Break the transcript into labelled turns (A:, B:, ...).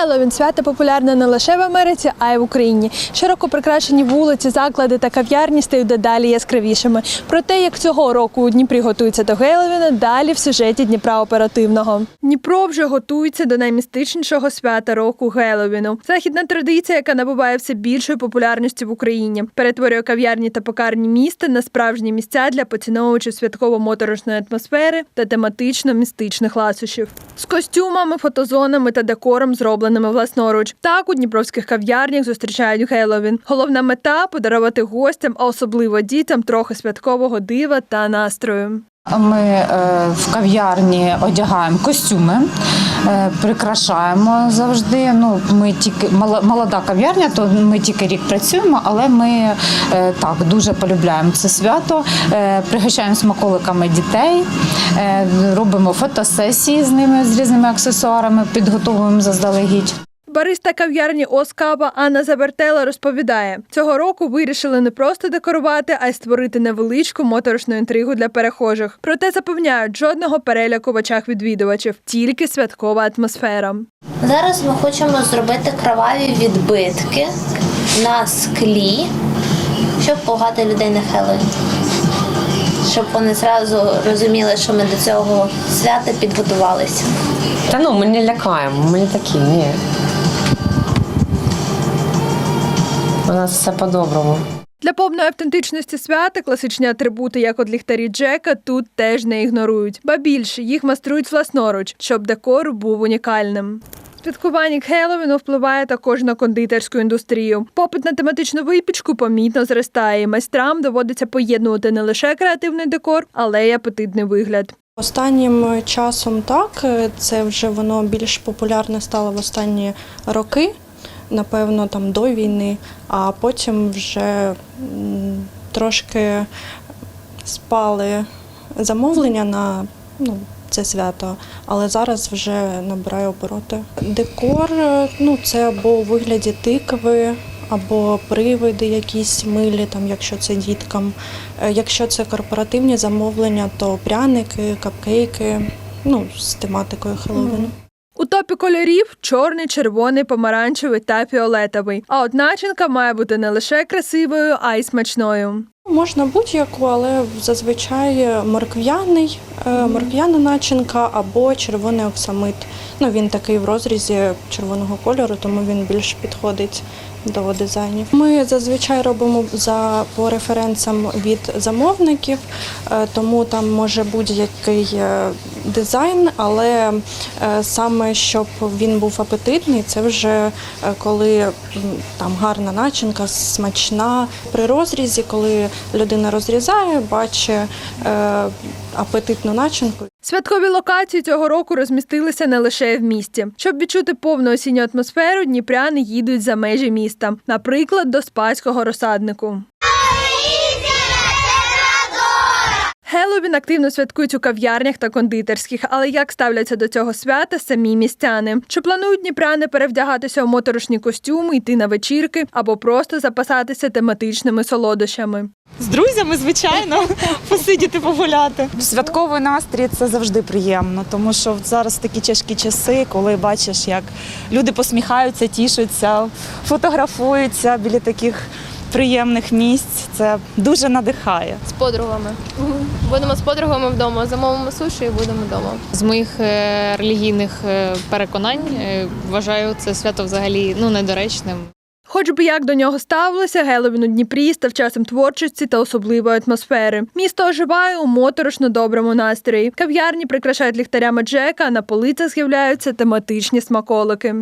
A: Хеллоуін – свято популярне не лише в Америці, а й в Україні. Широко прикрашені вулиці, заклади та кав'ярні стають дедалі яскравішими. Про те, як цього року у Дніпрі готуються до Геловіна, далі в сюжеті Дніпра оперативного. Дніпро вже готується до наймістичнішого свята року Геловіну. Західна традиція, яка набуває все більшої популярності в Україні, перетворює кав'ярні та покарні міста на справжні місця для поціновувачів святково-моторошної атмосфери та тематично-містичних ласощів. З костюмами, фотозонами та декором, зробленими власноруч. Так у дніпровських кав'ярнях зустрічають Геловін. Головна мета подарувати гостям, а особливо дітям, трохи святкового дива та настрою.
B: Ми е, в кав'ярні одягаємо костюми, е, прикрашаємо завжди. Ну, ми тільки молода кав'ярня, то ми тільки рік працюємо, але ми е, так дуже полюбляємо це свято. Пригощаємо смаколиками дітей, робимо фотосесії з ними з різними аксесуарами, підготовуємо заздалегідь.
A: Бариста кав'ярні Оскаба Анна Забертела розповідає, цього року вирішили не просто декорувати, а й створити невеличку моторошну інтригу для перехожих. Проте запевняють, жодного переляку в очах відвідувачів, тільки святкова атмосфера.
C: Зараз ми хочемо зробити кроваві відбитки на склі, щоб пугати людей на Хеллоуін. Щоб вони зразу розуміли, що ми до цього свята підготувалися.
D: Та ну, ми не лякаємо, ми не такі, ні. Все по-доброму.
A: Для повної автентичності свята класичні атрибути, як от ліхтарі Джека, тут теж не ігнорують. Ба більше їх майструють власноруч, щоб декор був унікальним. Святкування Хеллоуіну впливає також на кондитерську індустрію. Попит на тематичну випічку помітно зростає. Майстрам доводиться поєднувати не лише креативний декор, але й апетитний вигляд.
E: Останнім часом так, це вже воно більш популярне стало в останні роки, напевно, там до війни, а потім вже трошки спали замовлення на ну, це свято, але зараз вже набирає обороти. Декор, ну це або у вигляді тикви, або привиди якісь милі, там, якщо це діткам. Е, Якщо це корпоративні замовлення, то пряники, капкейки, ну, з тематикою Хеллоуіну.
A: У топі кольорів чорний, червоний, помаранчевий та фіолетовий. А от начинка має бути не лише красивою, а й смачною.
E: Можна будь-яку, але зазвичай моркв'яний, е, моркв'яна начинка або червоний оксамит. Ну, він такий в розрізі червоного кольору, тому він більш підходить до дизайнів. Ми зазвичай робимо за по референсам від замовників, е, тому там може будь-який е, дизайн, але е, саме щоб він був апетитний, це вже е, коли там гарна начинка, смачна. При розрізі, коли людина розрізає, бачить е, апетитну начинку.
A: Святкові локації цього року розмістилися не лише в місті. Щоб відчути повну осінню атмосферу, дніпряни їдуть за межі міста, наприклад, до спаського розсаднику. Хеллоуін активно святкують у кав'ярнях та кондитерських, але як ставляться до цього свята самі містяни? Чи планують дніпряни перевдягатися у моторошні костюми, йти на вечірки або просто запасатися тематичними солодощами?
F: З друзями, звичайно, посидіти, погуляти. Святковий настрій це завжди приємно, тому що зараз такі тяжкі часи, коли бачиш, як люди посміхаються, тішуться, фотографуються біля таких приємних місць. Це дуже надихає.
G: з подругами. Будемо з подругами вдома, замовимо суші і будемо вдома.
H: З моїх е, релігійних е, переконань е, вважаю це свято взагалі ну недоречним.
A: Хоч би як до нього ставилося, Геловін у Дніпрі став часом творчості та особливої атмосфери. Місто оживає у моторошно доброму настрої. Кав'ярні прикрашають ліхтарями Джека, а на полицях з'являються тематичні смаколики.